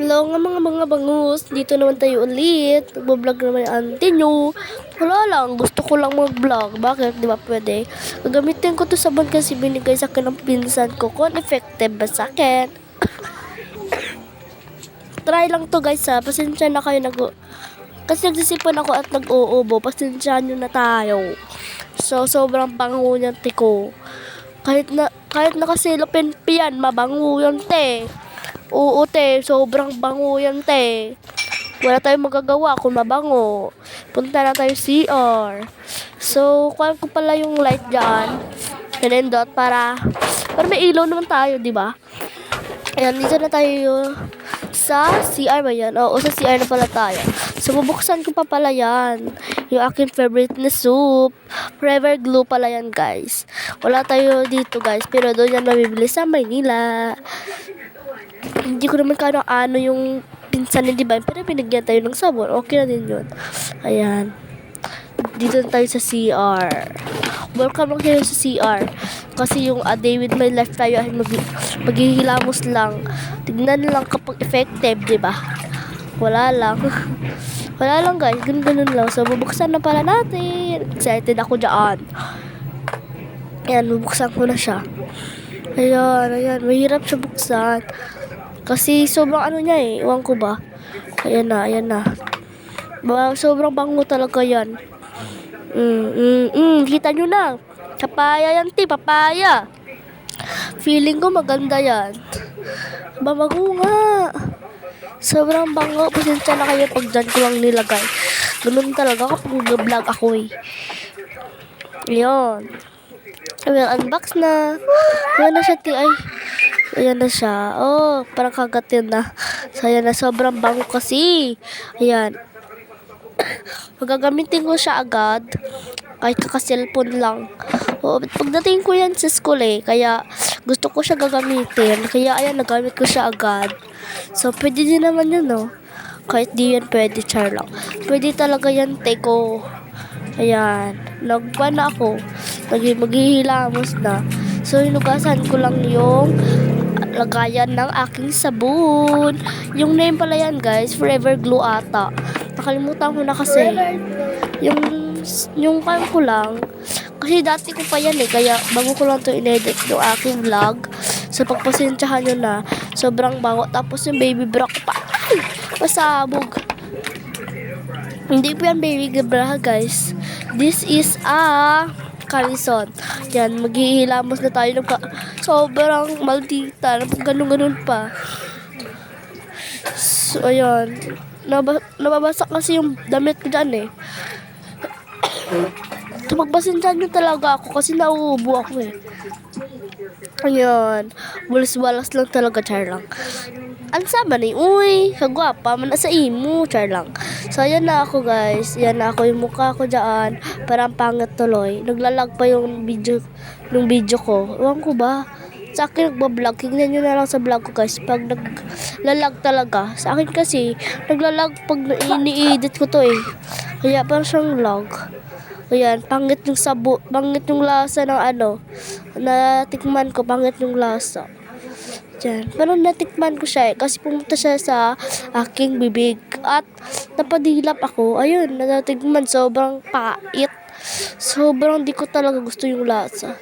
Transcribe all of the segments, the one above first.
Hello nga mga mga bangus, dito naman tayo ulit. Nagbablog naman yung auntie nyo. Wala lang, gusto ko lang mag-vlog. Bakit? Di ba pwede? Gagamitin ko to sabon kasi binigay sa akin ng pinsan ko kung effective ba sa akin. Try lang to guys ha, pasensya na kayo nag kasi nagsisipon ako at nag-uubo, pasensya nyo na tayo. So, sobrang bango niyan tiko. Kahit na, kahit nakasilopin piyan, mabango yan te. Oo, te. Sobrang bango yan, te. Wala tayong magagawa kung mabango. Punta na tayo CR. So, kuha ko pala yung light dyan. Pinindot para, para may ilaw naman tayo, di ba? Ayan, dito na tayo sa CR ba yan? Oo, sa CR na pala tayo. So, bubuksan ko pa pala yan. Yung aking favorite na soup. Forever Glue pala yan, guys. Wala tayo dito, guys. Pero doon yan mabibili sa Maynila hindi ko naman kano ano yung pinsan ni Divine, pero binigyan tayo ng sabon. Okay na din yun. Ayan. Dito na tayo sa CR. Welcome lang kayo sa CR. Kasi yung A Day With My Life tayo ay mag maghihilamos lang. Tignan lang kapag effective, di ba? Wala lang. Wala lang guys, ganun ganun lang. So, bubuksan na pala natin. Excited ako dyan. Ayan, bubuksan ko na siya. Ayan, ayan. Mahirap siya buksan. Kasi sobrang ano niya eh. Ewan ko ba. Ayan na, ayan na. Ba, sobrang bango talaga yan. Mm, mm, mm. Kita nyo na. Papaya yan, ti. Papaya. Feeling ko maganda yan. Babago nga. Sobrang bango. Pasensya na kayo pag dyan ko lang nilagay. Ganun talaga kapag nag-vlog ako eh. Ayan. Ayan, unbox na. Ayan na siya, ti. Ay. Ayan na siya. Oh, parang kagatin na. So, ayan na. Sobrang bango kasi. Ayan. Magagamitin ko siya agad. Kahit kaka-cellphone lang. Oh, pagdating ko yan sa school eh. Kaya gusto ko siya gagamitin. Kaya ayan, nagamit ko siya agad. So, pwede din naman yun, no? Kahit di yan pwede, char lang. Pwede talaga yan, teko. Ayan. Nagpa na ako. Naging maghihilamos na. So, hinugasan ko lang yung lagayan ng aking sabon. Yung name pala yan, guys. Forever Glue ata. Nakalimutan ko na kasi. Yung, yung kan ko lang. Kasi dati ko pa yan eh. Kaya bago ko lang to in-edit yung aking vlog. So, pagpasensyahan nyo na. Sobrang bango. Tapos yung baby bra ko pa. Ay! Masabog. Hindi po yan baby bra, guys. This is a Carison. Yan, maghihilamos na tayo ng ka- sobrang maldita. Ganun-ganun pa. So, ayan. Naba- nababasa kasi yung damit ko dyan eh. So, magpasensyahan nyo talaga ako kasi nauubo ako eh. Ayan. Bulas-balas lang talaga, char lang. Ang sama ni, uy, kagwapa, man sa imo, char lang. So, ayan na ako guys. Ayan na ako yung mukha ko dyan. Parang pangit tuloy. Naglalag pa yung video, yung video ko. Ewan ko ba? Sa akin nagbablog. Tingnan nyo na lang sa vlog ko guys. Pag naglalag talaga. Sa akin kasi, naglalag pag ini-edit ko to eh. Kaya parang siyang vlog. Ayan, pangit yung sabo, pangit yung lasa ng ano, natikman ko, pangit yung lasa. Diyan. Pero natikman ko siya eh, kasi pumunta siya sa aking bibig. At napadilap ako, ayun, natikman, sobrang pait. Sobrang di ko talaga gusto yung lasa.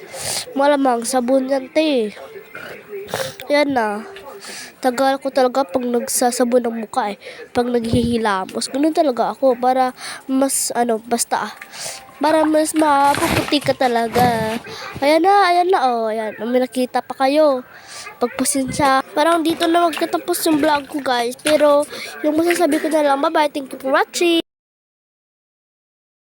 Malamang, sabon yan, te. Yan na. Tagal ko talaga pag nagsasabon ng mukha eh. Pag naghihilamos. Ganun talaga ako para mas ano, basta. Para mas mapuputi ka talaga. Ayan na, ayan na. Oh, ayan. May nakita pa kayo. Pagpasensya. Parang dito na magtatapos yung vlog ko guys. Pero yung masasabi ko na lang, bye bye. Thank you for watching.